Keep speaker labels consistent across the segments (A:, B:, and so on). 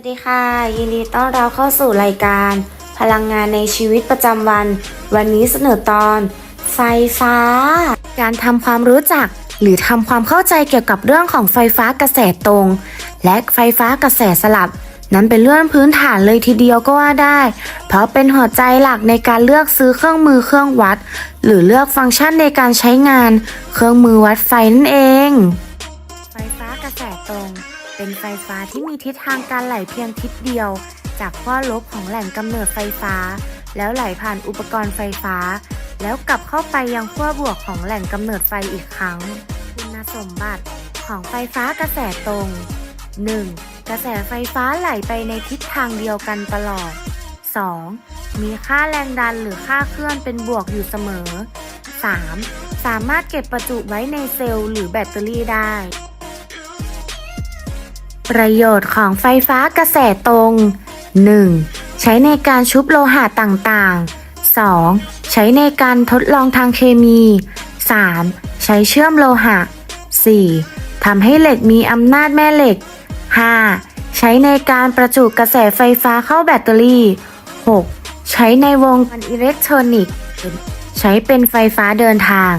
A: สวัสดีค่ะ ยินดีต้อนรับเข้าสู่รายการ พลังงานในชีวิตประจำวัน วันนี้เสนอตอน ไฟฟ้า การทำความรู้จัก หรือทำความเข้าใจเกี่ยวกับเรื่องของไฟฟ้ากระแสตรง และไฟฟ้ากระแสสลับ นั้นเป็นเรื่องพื้นฐานเลยทีเดียวก็ว่าได้ เพราะเป็นหัวใจหลักในการเลือกซื้อเครื่องมือเครื่องวัด หรือเลือกฟังก์ชันในการใช้งาน เครื่องมือวัดไฟนั่นเอง ไฟฟ้ากระแสตรง เป็นไฟฟ้าที่มีทิศทางการไหลเพียงทิศเดียว จากขั้วลบของแหล่งกำเนิดไฟฟ้า แล้วไหลผ่านอุปกรณ์ไฟฟ้า แล้วกลับเข้าไปยังขั้วบวกของแหล่งกำเนิดไฟอีกครั้ง คุณสมบัติของไฟฟ้ากระแสตรง 1. กระแสไฟฟ้าไหลไปในทิศทางเดียวกันตลอด 2. มีค่าแรงดันหรือค่าเคลื่อนเป็นบวกอยู่เสมอ 3. สามารถเก็บประจุไว้ในเซลล์หรือแบตเตอรี่ได้ ประโยชน์ของไฟฟ้ากระแสตรง 1. ใช้ในการชุบโลหะต่างๆ 2. ใช้ในการทดลองทางเคมี 3. ใช้เชื่อมโลหะ 4. ทำให้เหล็กมีอำนาจแม่เหล็ก 5. ใช้ในการประจุกระแสไฟฟ้าเข้าแบตเตอรี่ 6. ใช้ในวงการอิเล็กทรอนิกส์ ใช้เป็นไฟฟ้าเดินทาง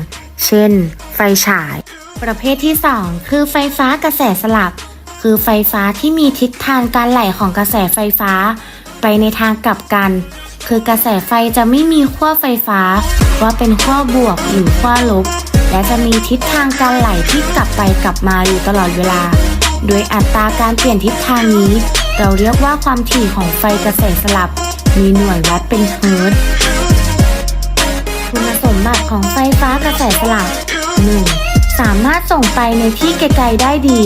A: เช่น ไฟฉาย ประเภทที่ 2 คือไฟฟ้ากระแสสลับ คือไฟฟ้าที่มีทิศทางการไหลของกระแสไฟฟ้า ไปในทางกลับกัน คือกระแสไฟจะไม่มีขั้วไฟฟ้า ว่าเป็นขั้วบวกหรือขั้วลบ และจะมีทิศทางการไหลที่กลับไปกลับมาอยู่ตลอดเวลา โดยอัตราการเปลี่ยนทิศทางนี้ เราเรียกว่าความถี่ของไฟกระแสสลับ มีหน่วยวัดเป็นเฮิร์ตคุณสมบัติของไฟฟ้ากระแสสลับ 1. สามารถส่งไปในที่ไกลๆได้ดี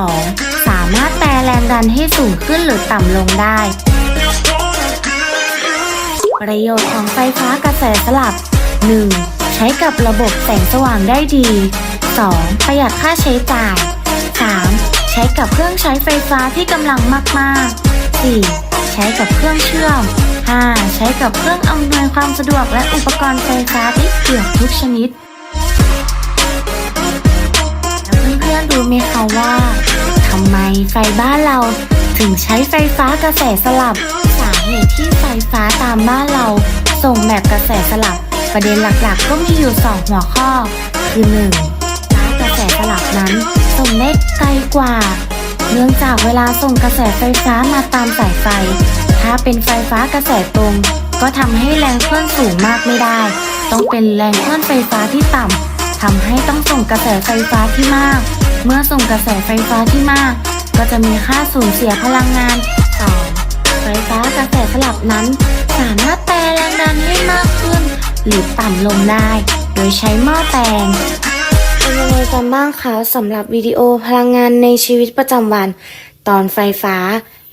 A: 2. สามารถแปรแรงดันให้สูงขึ้นหรือต่ำลงได้ ประโยชน์ของไฟฟ้ากระแสสลับ 1. ใช้กับระบบแสงสว่างได้ดี 2. ประหยัดค่าใช้จ่าย 3. ใช้กับเครื่องใช้ไฟฟ้าที่กำลังมากๆ 4. ใช้กับเครื่องเชื่อม 5. ใช้กับเครื่องอำนวยความสะดวกและอุปกรณ์ไฟฟ้าที่เกือบทุกชนิด อนๆรู้ไหมคะว่าทำไมไฟบ้านเรา ถึงใช้ไฟฟ้ากระแสสลับ สาเหตุที่ไฟฟ้าตามบ้านเรา ส่งแบบกระแสสลับ ประเด็นหลักๆ ก็มีอยู่2หัวข้อ คือ 1. ฟ้ากระแสสลับนั้น ส่งได้ไกลกว่า เนื่องจากเวลาส่งกระแสไฟฟ้ามาตามสายไฟ ถ้าเป็นไฟฟ้ากระแสตรง ก็ทำให้แรงเคลื่อนสูงมากไม่ได้ ต้องเป็นแรงเคลื่อนไฟฟ้าที่ต่ำทำให้ต้องส่งกระแสไฟฟ้าที่มาก เมื่อส่งกระแสไฟฟ้าที่มาก ก็จะมีค่าสูญเสียพลังงาน 2. ไฟฟ้ากระแสสลับนั้น สามารถแปลแรงดันให้มากขึ้น หรือต่ำลงได้ โดยใช้หม้อแปลงเป็นยังไงกันบ้างคะสำหรับวิดีโอพลังงานในชีวิตประจำวัน ตอนไฟฟ้า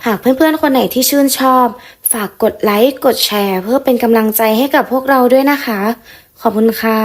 A: หากเพื่อนๆ คนไหนที่ชื่นชอบ ฝากกดไลค์ กดแชร์ เพื่อเป็นกำลังใจให้กับพวกเราด้วยนะคะ ขอบคุณค่ะ